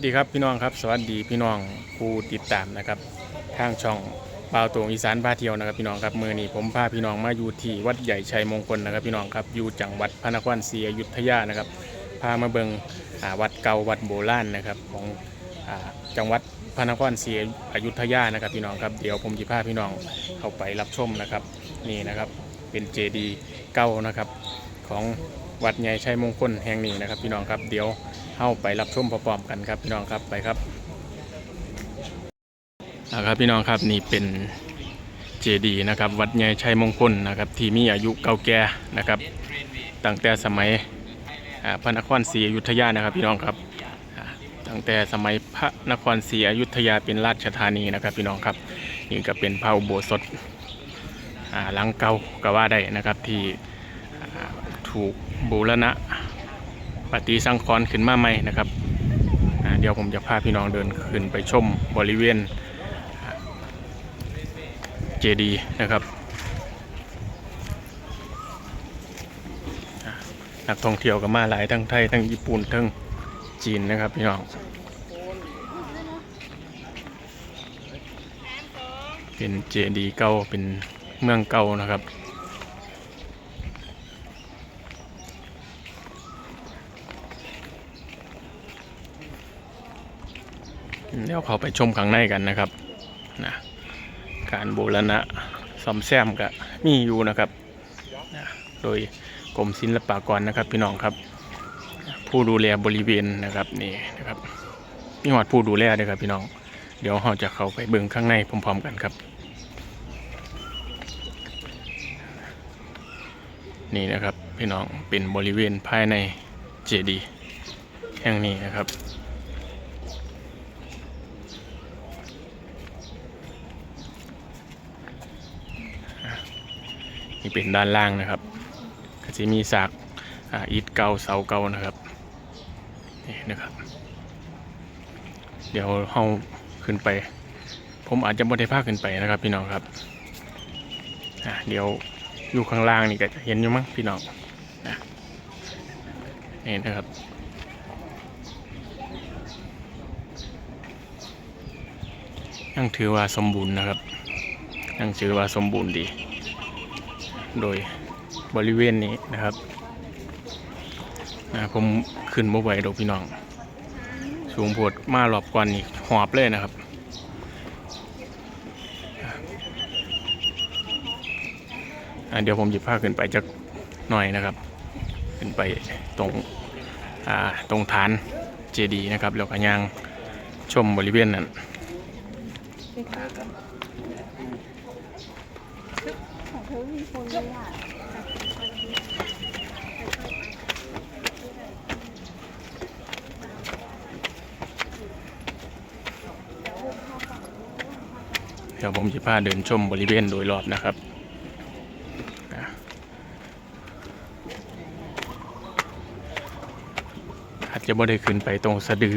สวัสดีครับพี่น้องครับสวัสดีพี่น้องผู้ติดตามนะครับทางช่องเปาตรงอีสานพาเที่ยวนะครับพี่น้องครับมือนี้ผมพาพี่น้องมาอยู่ที่วัดใหญ่ชัยมงคลนะครับพี่น้องครับอยู่จังหวัดพระนครศรีอยุธยานะครับพามาเบิงอ่าวัดเก่าวัดโบราณนะครับของอ่าจังหวัดพระนครศรีอยุธยานะครับพี่น้องครับเดี๋ยวผมจะพาพี่น้องเข้าไปรับชมนะครับนี่นะครับเป็นเจดีย์เก่านะครับของ วัดใหญ่ชัยมงคลแห่งนี้นะครับ พี่น้องครับเดี๋ยวเข้าไปรับชมพร้อมๆกันครับ พี่น้องครับไปครับนะครับพี่น้องครับนี่เป็นเจดีย์นะครับวัดใหญ่ชัยมงคลนะครับที่มีอายุเก่าแก่นะครับตั้งแต่สมัยพระนครศรีอยุธยานะครับ พี่น้องครับตั้งแต่สมัยพระนครศรีอยุธยาเป็นราชธานีนะครับ พี่น้องครับนี่ก็เป็นพระอุโบสถหลังเก่าก็ว่าได้นะครับที่ถูก บูรณะปฏิสังขรณ์ขึ้นมาใหม่นะครับ เดี๋ยวผมจะพาพี่น้องเดินขึ้นไปชมบริเวณเจดีย์นะครับนักท่องเที่ยวก็มาหลายทั้งไทยทั้งญี่ปุ่นทั้งจีนนะครับพี่น้องเป็นเจดีย์เก่าเป็นเมืองเก่านะครับ เดี๋ยวเขาไปชมข้างในกันนะครับนะการบูรณะซ่อมแซมก็มีอยู่นะครับนะโดยกรมศิลปากรนะครับ พี่น้องครับ ผู้ดูแลบริเวณนะครับนี่นะครับมีหอดผู้ดูแลด้วยครับพี่น้อง เดี๋ยวเราจะเข้าไปเบิ่งข้างในพร้อม ๆ กันครับ นี่นะครับพี่น้องเป็นบริเวณภายในเจดีย์แห่งนี้นะครับ นี่เป็นด้านล่างนะครับก็จะมีสากอ่าอิฐเก่าเสาเก่านะครับนี่นะครับ เดี๋ยวเฮาขึ้นไป ผมอาจจะไม่ได้พาขึ้นไปนะครับ พี่น้องครับอะเดี๋ยวอยู่ข้างล่างนี่ก็จะเห็นอยู่มั้งพี่น้องนะนี่นะครับยังถือว่าสมบูรณ์นะครับยังถือว่าสมบูรณ์ดี โดยบริเวณนี้นะครับนะผมขึ้นบ่ไหวดอกพี่น้อง สูงโพดมารอบก่อนนี่หอบเลยนะครับ เดี๋ยวผมหยิบผ้าขึ้นไปจักหน่อยนะครับ ขึ้นไปตรงตรงฐานเจดีย์นะครับแล้วก็ย่างชมบริเวณนั้น ของ เธอมีคนเลยอะเดี๋ยวผมจะพาเดินชมบริเวณโดยรอบนะครับอะอาจจะไม่ได้ขึ้นไปตรงสะดือ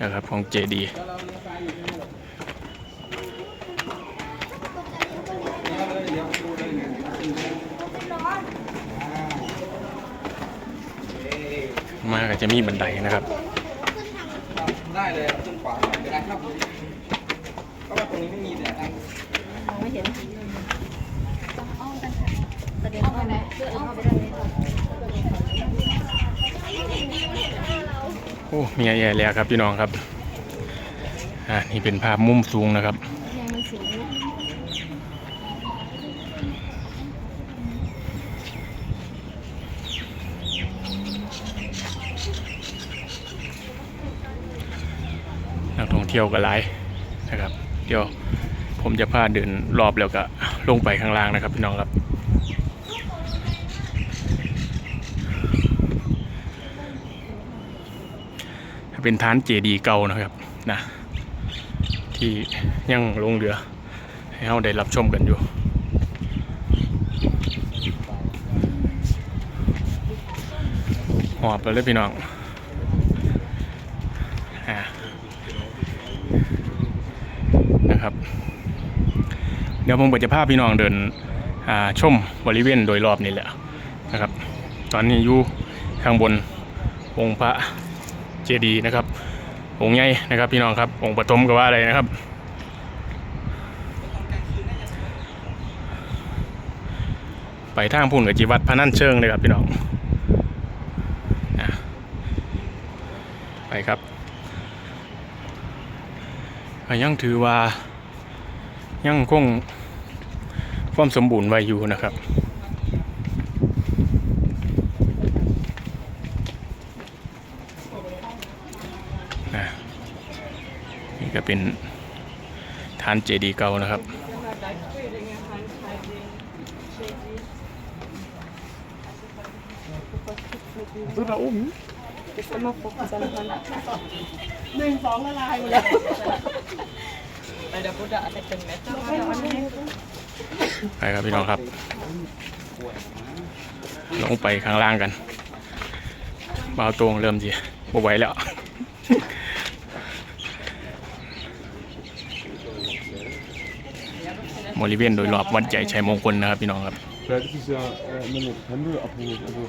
นะครับของเจดีย์ มาก็จะมีบันไดนะครับ ได้เลยขึ้นขวาเดี๋ยวนะครับเพราะว่าตรงนี้ไม่มีแต่ตั้งมองไม่เห็นองอ้อมกันค่ะประเด็นอ้อมไหมเดินอ้อมไปได้ไหมโอ้มีใหญ่แล้วครับพี่น้องครับ อ่านี่เป็นภาพมุมสูงนะครับ ยังมันสูงนะ นัก เที่ยวก็หลายนะครับ เดี๋ยวผมจะพาเดินรอบแล้วก็ลงไปข้างล่างนะครับพี่น้องครับเป็นฐานเจดีย์เก่านะครับนะที่ยังลงเรือ ให้เราได้รับชมกันอยู่หอบไปเลยพี่น้องอ่า นะครับ เดี๋ยวผมจะพาพี่น้องเดินชมบริเวณโดยรอบนี่แหละนะครับ ตอนนี้อยู่ข้างบนองค์พระเจดีย์นะครับ องค์ใหญ่นะครับพี่น้องครับ องค์ปฐมก็ว่าอะไรนะครับไปทางพุ่นกับจีวัดพระนันเชิงเลยครับพี่น้องไปครับยังถือว่า ยังคงความสมบูรณ์ไว้อยู่นะครับนะนี่ก็เป็นฐานเจดีย์เก่านะครับ ไปครับพี่น้องครับ ลงไปข้างล่างกันเบาตรงเริ่มจีบไหวแล้วบริเวณโดยรอบวัดใหญ่ชัยมงคลนะครับพี่น้องครับ Vielleicht ist es ja äh, nur eine Pendelabhol. Also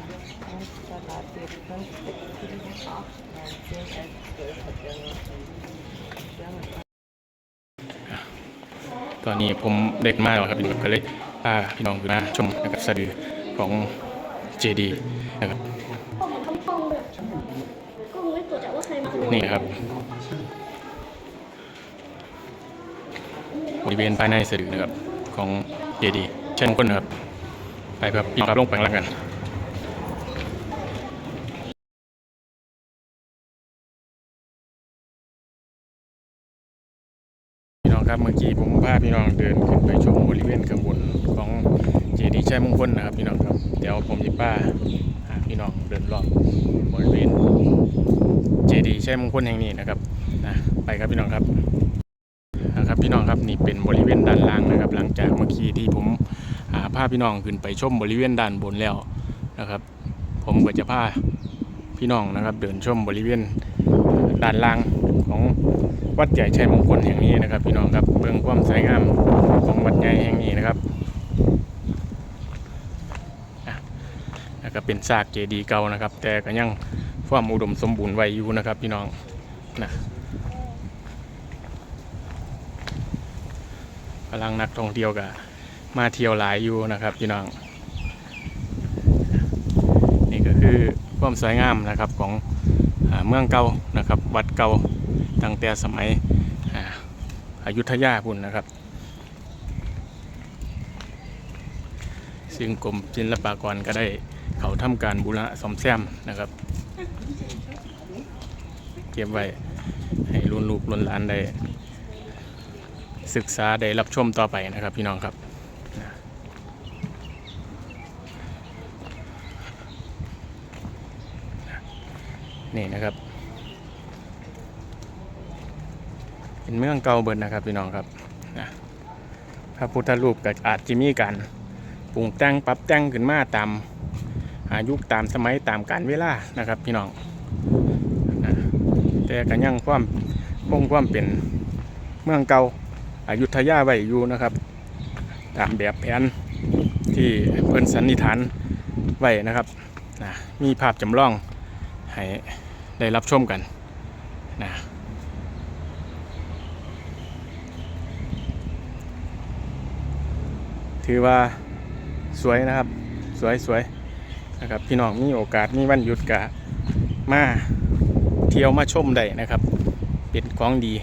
ตอนนี้ผมเด็กมากแล้วครับพี่น้องก็เลยพาพี่น้องขึ้นมาชมนะครับสะดือของเจดีนะครับนี่ครับบริเวณภายในสะดือนะครับของเจดีเช่นคนนะครับไปครับพี่น้องครับลงไปข้างล่างกัน น้องครับ เมื่อกี้ผมพาพี่น้องเดินขึ้นไปชมบริเวณข้างบนของเจดีย์ชัยมงคลนะครับพี่น้องครับเดี๋ยวผมจะป้าหาพี่น้องเดินรอบบริเวณเจดีย์ชัยมงคลแห่งนี้นะครับนะไปครับพี่น้องครับนะครับพี่น้องครับนี่เป็นบริเวณด้านล่างนะครับ หลังจากเมื่อกี้ที่ผมอ่าพาพี่น้องขึ้นไปชมบริเวณด้านบนแล้วนะครับ ผมก็จะพาพี่น้องนะครับ เดินชมบริเวณด้านล่างของ วัดใหญ่ชัยมงคลแห่งนี้นะครับ พี่น้องครับเบื้องความสวยงามของวัดใหญ่แห่งนี้นะครับอะแล้วก็เป็นซากเจดีย์เก่านะครับ แต่ก็ยังความอุดมสมบูรณ์ไว้อยู่นะครับ พี่น้องนะพลังนักท่องเที่ยวก็มาเที่ยวหลายอยู่นะครับ พี่น้อง นี่ก็คือความสวยงามนะครับของอเมืองเก่านะครับ วัดเก่า ตั้งแต่สมัยอายุธยาพุ่นนะครับ ซึ่งกรมศิลปากรก็ได้เขาทำการบูรณะซ่อมแซมนะครับ เก็บไว้ให้รุ่นลูกรุ่นหลานได้ ศึกษาได้รับชมต่อไปนะครับพี่น้องครับนี่นะครับ เป็นเมืองเก่าเบิดนะครับพี่น้องครับนะพระพุทธรูปก็อาจจะมีการปรุงแต่งปรับแต่งขึ้นมาตามอายุตามสมัยตามกาลเวลานะครับพี่น้องนะแต่ก็ยังความคงความเป็นเมืองเก่าอายุทยาไว้อยู่นะครับ ตามแบบแผนที่เพิ่นสันนิษฐานไว้นะครับนะมีภาพจำลองให้ได้รับชมกันนะ ถือว่าสวยนะครับ สวยสวยนะครับพี่น้องมีโอกาสมีวันหยุดกะมาเที่ยวมาชมได้นะครับ เป็นของดี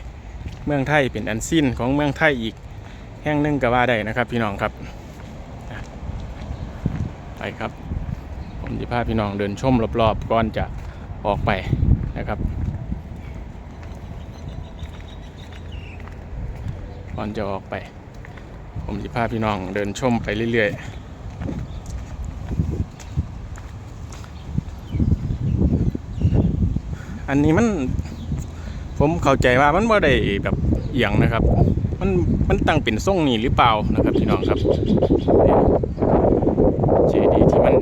เมืองไทยเป็นอันสิ้นของเมืองไทยอีกแห่งหนึ่งก็ว่าได้นะครับ พี่น้องครับไปครับ ผมจะพาพี่น้องเดินชมรอบๆก่อนจะออกไปนะครับก่อนจะออกไป ผมจะพาพี่น้องเดินชมไปเรื่อยๆ อันนี้มันผมเข้าใจว่ามันบ่ได้แบบเอียงนะครับ มันมันตั้งเป็นทรงนี่หรือเปล่านะครับพี่น้องครับเจดีที่มัน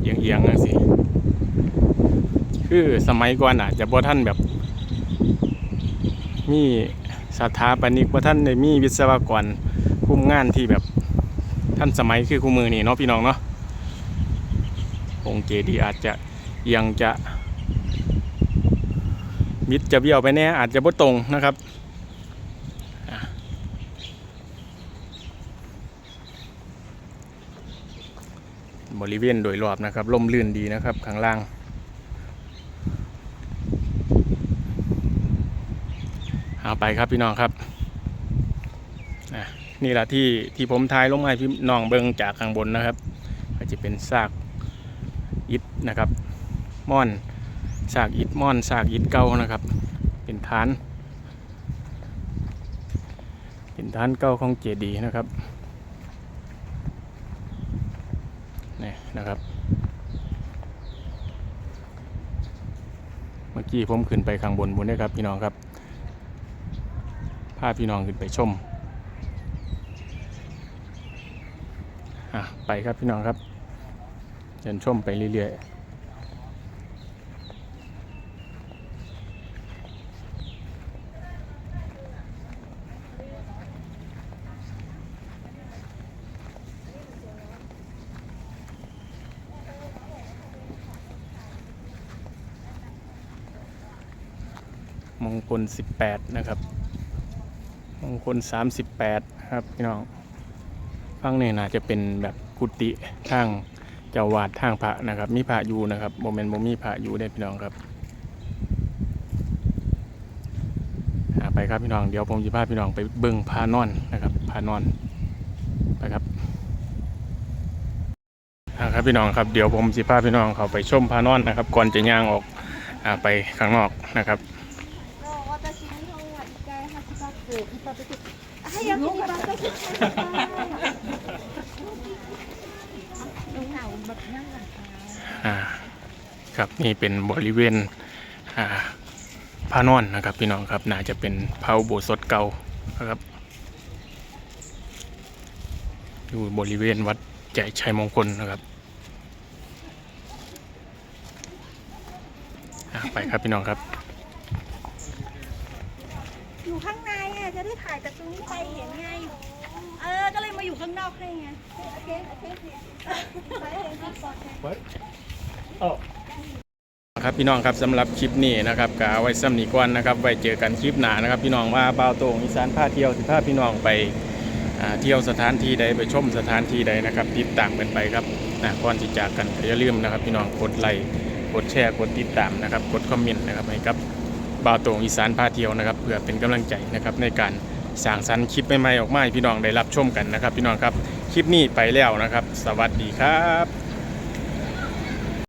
เอียงเอียงๆนะสิคือสมัยก่อนอาจจะบ่ท่านแบบ มีสถาปนิกบ่ท่านได้มีวิศวกร คุมงานที่แบบท่านสมัยคือคู่มือนี่เนาะพี่น้องเนาะองค์เจดีย์อาจจะยังจะมิดจะเบี้ยวไปแน่อาจจะบ่ตรงนะครับบริเวณโดยรอบนะครับล่มลื่นดีนะครับข้างล่าง เอาไปครับพี่น้องครับอะ นี่แหละที่ที่ผมทายลงมาพี่น้องเบิงจากข้างบนนะครับ ก็จะเป็นซากอิฐนะครับม่อนซากอิฐม่อนซากอิฐเก่านะครับ เป็นฐาน เป็นฐานเก่าของเจดีย์นะครับนี่นะครับ เมื่อกี้ผมขึ้นไปข้างบนบนนี้ครับพี่น้องครับพาพี่น้องขึ้นไปชม อะไปครับพี่น้องครับเดินชมไปเรื่อยๆมงคล 18 นะครับ มงคล 38 ครับ พี่น้อง ฟังนี่น่าจะเป็นแบบกุฏิทางเจ้าวาดทางพระนะครับ มีพระอยู่นะครับโมเมนต์โมมีพระอยู่ได้พี่น้องครับไปครับพี่น้องเดี๋ยวผมจะพาพี่น้องไปเบิ่งพานอนนะครับพานอนไปครับครับพี่น้องครับเดี๋ยวผมจะพาพี่น้องเขาไปชมพานอนนะครับ ก่อนจะย่างออกอไปข้างนอกนะครับ ให้ยังก็คือลุงเหาแบบนั่งหลังครับนี่เป็นบริเวณอ่าพระนอนนะครับพี่น้องครับน่าจะเป็นพระอุโบสถเก่านะครับ อยู่บริเวณวัดใจชัยมงคลนะครับไปครับพี่น้องครับ อยู่ข้างใน จะได้ถ่ายจากตรงนี้ไปเห็นไง เออ ก็เลยมาอยู่ข้างนอกให้ไง โอเค โอเคโอเคไปเองครับก่อนครับพี่น้องครับสำหรับคลิปนี้นะครับกาไว้ซ้ำนีก่อนนะครับไว้เจอกันคลิปหน้านะครับ พี่น้องว่าเบาโตงอีสานพาเที่ยวสิพาพี่น้องไปอ่าเที่ยวสถานที่ใดไปชมสถานที่ใดนะครับติดตามกันไปครับนะก่อนที่จากกันก็อย่าลืมนะครับ พี่น้องกดไลค์กดแชร์กดติดตามนะครับ กดคอมเมนต์นะครับให้กับ บาวโตงอีสานพาเที่ยวนะครับเพื่อเป็นกำลังใจนะครับในการสร้างสรรค์คลิปใหม่ๆออกมาให้พี่น้องได้รับชมกันนะครับ พี่น้องครับคลิปนี้ไปแล้วนะครับ สวัสดีครับ